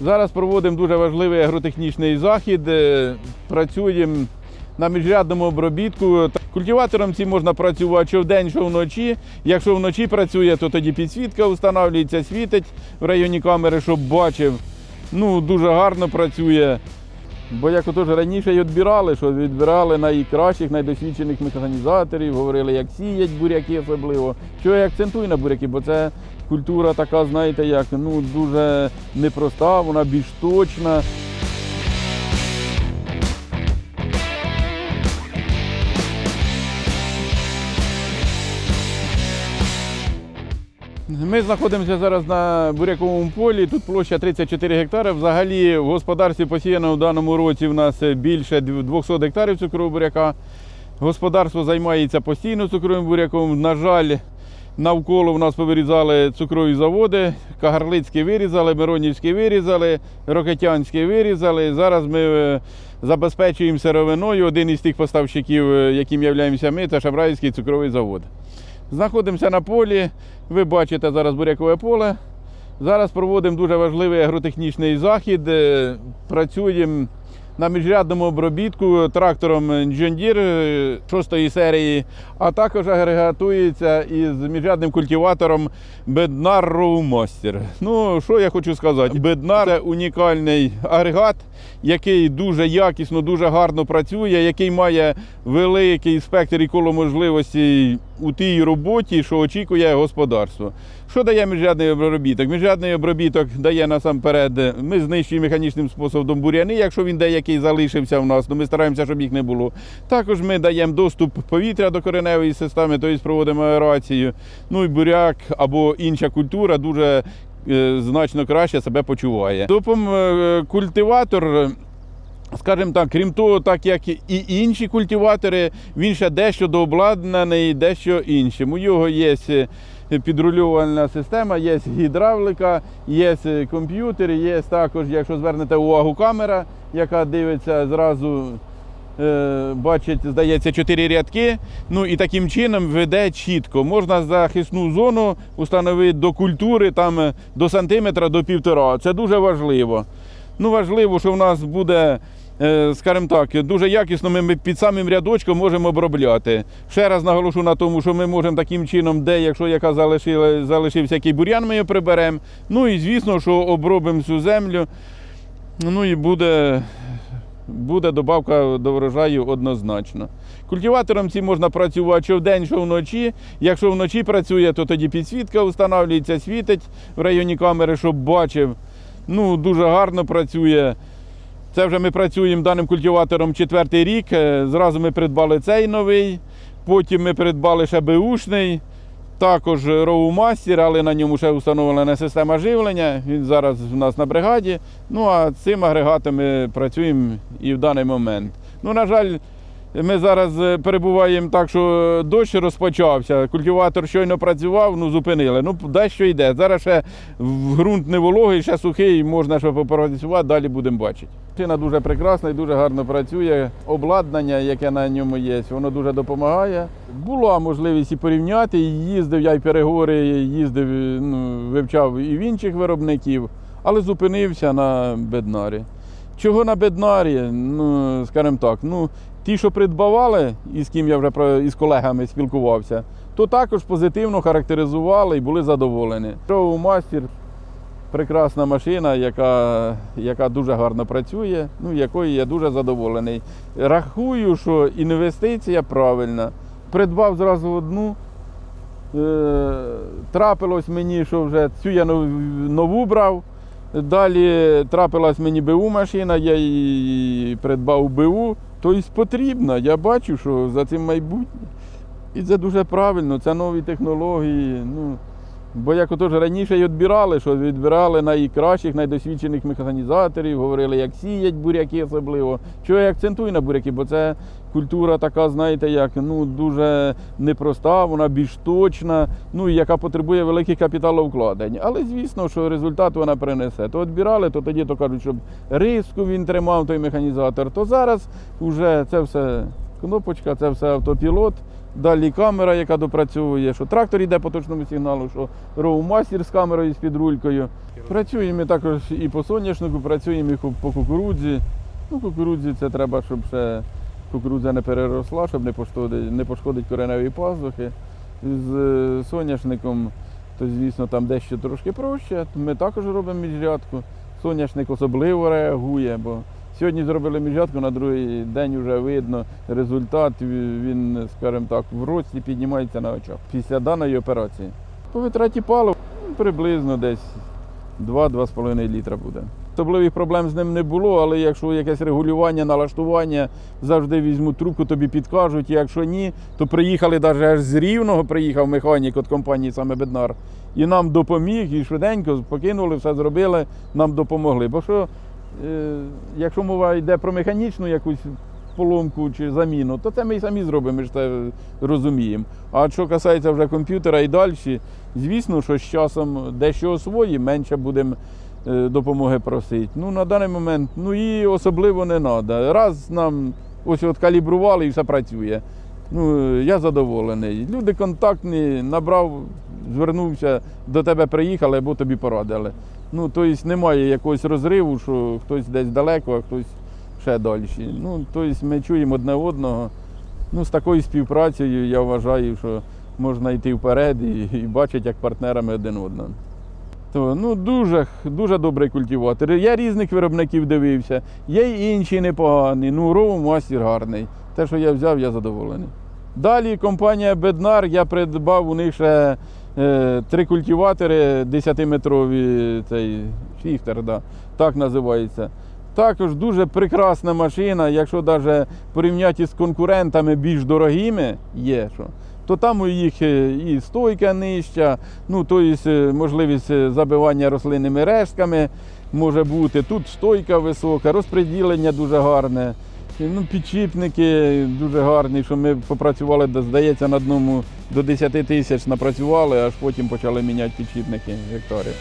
Зараз проводимо дуже важливий агротехнічний захід. Е, Працюємо на міжрядному обробітку. Культиватором цим можна працювати що вдень, що вночі. Якщо вночі працює, то тоді підсвітка встановлюється, світить в районі камери, щоб бачив. Ну, дуже гарно працює. Бо як отож раніше й відбирали, що відбирали найкращих, найдосвідчених механізаторів, говорили, як сіять буряки особливо. Що я акцентую на буряки, бо це культура така, знаєте, як ну дуже непроста, вона більш точна. Ми знаходимося зараз на буряковому полі. Тут площа 34 гектари. Взагалі в господарстві посіяно в даному році в нас більше 200 гектарів цукрового буряка. Господарство займається постійно цукровим буряком. На жаль, навколо в нас повирізали цукрові заводи. Кагарлицький вирізали, Миронівський вирізали, Рокетянський вирізали. Зараз ми е, забезпечуємо сировиною. Один із тих поставщиків, е, яким являємося ми, це Шабраївський цукровий завод. Знаходимося на полі. Ви бачите зараз бурякове поле. Зараз проводимо дуже важливий агротехнічний захід. Е, Працюємо на міжрядному обробітку трактором John Deere 6 серії, а також агрегатується із міжрядним культиватором Bednar Row Ну, що я хочу сказати? Bednar – це унікальний агрегат, який дуже якісно, дуже гарно працює, який має великий спектр і коло можливостей у тій роботі, що очікує господарство. Що дає міжрядний обробіток? Міжрядний обробіток дає насамперед, ми знищуємо механічним способом буряни, якщо він деякий залишився в нас, ну ми стараємося, щоб їх не було. Також ми даємо доступ повітря до кореневої системи, тобто проводимо аерацію. Ну і буряк або інша культура дуже е, значно краще себе почуває. Допом е, культиватор. Скажімо так, крім того, так як і інші культиватори, він ще дещо дообладнаний, дещо іншим. У нього є підрульовувальна система, є гідравлика, є комп'ютер, є також, якщо звернете увагу, камера, яка дивиться зразу. е, Бачить, здається, чотири рядки. Ну і таким чином веде чітко. Можна захисну зону встановити до культури там е, до сантиметра, до півтора. Це дуже важливо. Ну, важливо, що в нас буде, е, скажімо так, дуже якісно ми- під самим рядочком можемо обробляти. Ще раз наголошу на тому, що ми можемо таким чином, де, якщо яка залишила, залишився який бур'ян, ми його приберемо. Ну і звісно, що обробимо всю землю. Ну і буде, буде добавка до врожаю однозначно. Культиватором цим можна працювати що вдень, що вночі. Якщо вночі працює, то тоді підсвітка встановлюється, світить в районі камери, щоб бачив. Ну, дуже гарно працює. Це вже ми працюємо даним культиватором четвертий рік. Е, Зразу ми придбали цей новий, потім ми придбали ще беушний, також роумастер, але на ньому ще встановлена система живлення. Він зараз у нас на бригаді. Ну а цим агрегатом ми працюємо і в даний момент. Ну, на жаль, ми зараз е, перебуваємо так, що дощ розпочався. Культиватор щойно працював, ну зупинили. Ну, дещо йде. Зараз ще ґрунт не вологий, ще сухий, можна ще попрацювати, далі будемо бачити. Машина дуже прекрасна і дуже гарно працює. Обладнання, яке на ньому є, воно дуже допомагає. Була можливість і порівняти. і Їздив я й переговори, їздив, ну, вивчав і в інших виробників, але зупинився на беднарі. Чого на беднарі? Ну, скажімо так, ну, ті, що придбавали, і з ким я вже із колегами спілкувався, то також позитивно характеризували і були задоволені. Шоу мастер прекрасна машина, яка, яка дуже гарно працює, ну, якою я дуже задоволений. Рахую, що інвестиція правильна. Придбав зразу одну. Е, трапилось мені, що вже цю я нову брав. Далі трапилась мені БУ машина, я її придбав БУ. Тобто потрібна. Я бачу, що за цим майбутнє. І це дуже правильно, це нові технології. Ну, бо як отож раніше й відбирали, що відбирали найкращих, найдосвідчених механізаторів, говорили, як сіять буряки особливо. Чого я акцентую на буряки, бо це культура така, знаєте, як ну, дуже непроста, вона більш точна, ну яка потребує великих капіталовкладень. Але звісно, що результат вона принесе. То відбирали, то тоді то кажуть, щоб риску він тримав той механізатор, то зараз вже це все кнопочка, це все автопілот. Далі камера, яка допрацьовує, що трактор йде по точному сигналу, що роумастер з камерою з підрулькою. Працюємо також і по соняшнику, працюємо і по кукурудзі. Ну, кукурудзі це треба, щоб ще кукурудза не переросла, щоб не пошкодити, не пошкодить кореневі пазухи. З е, соняшником, то звісно там дещо трошки проще. Ми також робимо міжрядку. Соняшник особливо реагує, бо сьогодні зробили міжрядку, на другий день вже видно результат. Він, скажімо так, в рості піднімається на очах після даної операції. По витраті палива ну, приблизно десь 2-2,5 літра буде. Особливих проблем з ним не було, але якщо якесь регулювання, налаштування, завжди візьмуть трубку, тобі підкажуть. Якщо ні, то приїхали навіть аж з Рівного, приїхав механік від компанії саме Беднар. І нам допоміг, і швиденько покинули, все зробили, нам допомогли. Бо що, якщо мова йде про механічну якусь поломку чи заміну, то це ми й самі зробимо, ми ж це розуміємо. А що касається вже комп'ютера і далі, звісно, що з часом дещо освоїмо, менше будемо е, допомоги просити. Ну, на даний момент, ну і особливо не треба. Раз нам ось от калібрували і все працює. Ну, е, я задоволений. Люди контактні, набрав, звернувся, до тебе приїхали або тобі порадили. Ну, тобто немає якогось розриву, що хтось десь далеко, а хтось ще далі. Ну, тобто ми чуємо одне одного. Ну, з такою співпрацею я вважаю, що можна йти вперед і, і бачити як партнерами один одного. То, ну, дуже, дуже добрий культиватор. Я різних виробників дивився, є й інші непогані. Ну, роу мастер гарний. Те, що я взяв, я задоволений. Далі компанія Беднар, я придбав у них ще три культиватори 10-метрові, цей шіфтер, да, так називається. Також дуже прекрасна машина, якщо навіть порівняти з конкурентами більш дорогими, є що, то там у їх е, і стойка нижча, ну тобто е, можливість е, забивання рослинними рештками може бути. Тут стойка висока, розподілення дуже гарне. Ну, підшипники дуже гарні, що ми попрацювали, здається, на одному до 10 тисяч напрацювали, аж потім почали міняти підшипники гектарів.